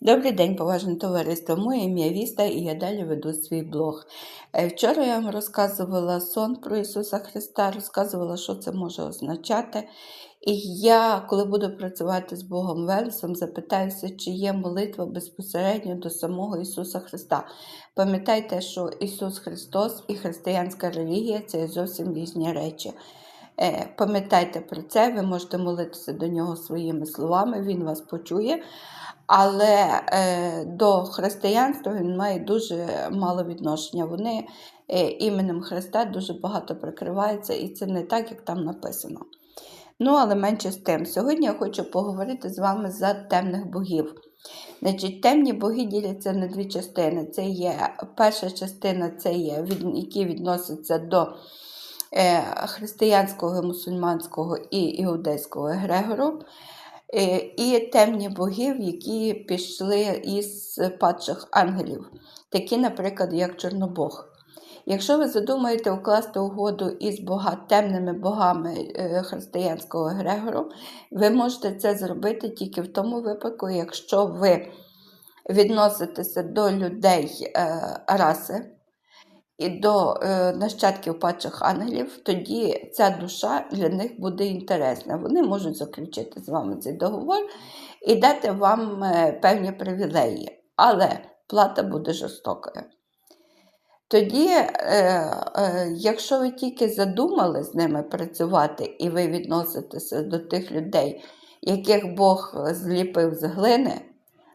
Добрий день, поважне товариство. Моє ім'я Віста і я далі веду свій блог. Е, Вчора я вам розказувала сон про Ісуса Христа, розказувала, що це може означати. І я, коли буду працювати з Богом Велесом, запитаюся, чи є молитва безпосередньо до самого Ісуса Христа. Пам'ятайте, що Ісус Христос і християнська релігія це зовсім різні речі. Е, Пам'ятайте про це, ви можете молитися до нього своїми словами, він вас почує. Але е, до християнства він має дуже мало відношення. Вони е, іменем Христа дуже багато прикриваються, і це не так, як там написано. Ну, але менше з тим. Сьогодні я хочу поговорити з вами за темних богів. Значить, темні боги діляться на дві частини. Це є перша частина, це є, які відносяться до християнського, мусульманського і іудейського егрегору. Е, і темні богів, які пішли із падших ангелів, такі, наприклад, як Чорнобог. Якщо ви задумаєте укласти угоду із бога, темними богами е, християнського егрегору, ви можете це зробити тільки в тому випадку, якщо ви відноситеся до людей е, раси і до е, нащадків падших ангелів, тоді ця душа для них буде інтересна. Вони можуть заключити з вами цей договор і дати вам е, певні привілеї, але плата буде жорстокою. Тоді, е, якщо ви тільки задумали з ними працювати і ви відноситеся до тих людей, яких Бог зліпив з глини,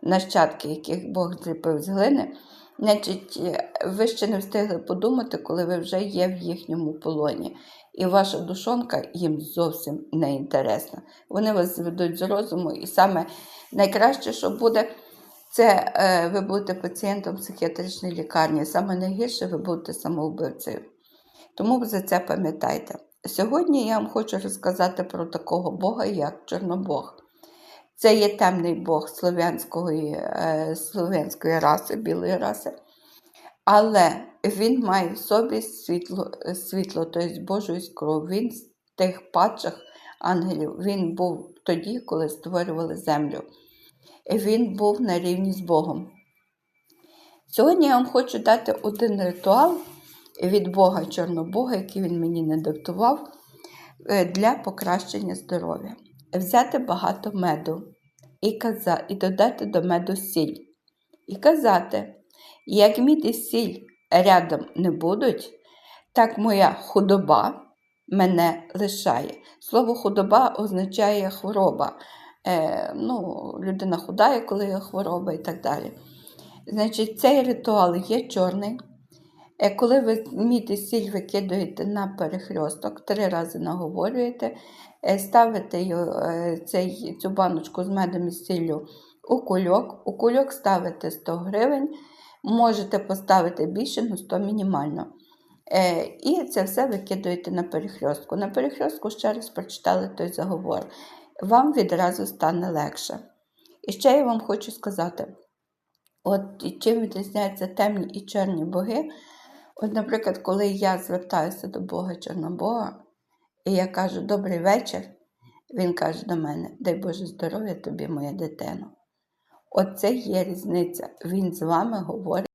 нащадки, яких Бог зліпив з глини, значить, ви ще не встигли подумати, коли ви вже є в їхньому полоні. І ваша душонка їм зовсім не інтересна. Вони вас зведуть з розуму, і саме найкраще, що буде, це е, ви будете пацієнтом психіатричної лікарні. Саме найгірше ви будете самовбивцею. Тому за це пам'ятайте. Сьогодні я вам хочу розказати про такого Бога, як Чорнобог. Це є темний Бог слов'янської е, слов'янської раси, білої раси. Але він має в собі світло, світло тобто Божу іскру. Він з тих падших ангелів. Він був тоді, коли створювали землю. Він був на рівні з Богом. Сьогодні я вам хочу дати один ритуал від Бога Чорнобога, який він мені не диктував, е, для покращення здоров'я. Взяти багато меду і, каза, і додати до меду сіль. І казати, як мід і сіль рядом не будуть, так моя худоба мене лишає. Слово худоба означає хвороба. Е, ну, Людина худає, коли є хвороба і так далі. Значить, цей ритуал є чорний. Е, коли ви мід і сіль викидуєте на перехресток, три рази наговорюєте, е, ставите е, цей, цю баночку з медом і сіллю у кульок. У кульок ставите 100 гривень, можете поставити більше, але 100 мінімально. І це все викидуєте на перехрестку. На перехрестку ще раз прочитали той заговор. Вам відразу стане легше. І ще я вам хочу сказати: от чим відрізняються темні і чорні боги. От, наприклад, коли я звертаюся до Бога Чорнобога, і я кажу добрий вечір, він каже до мене, дай Боже здоров'я тобі, моя дитино. Оце є різниця. Він з вами говорить.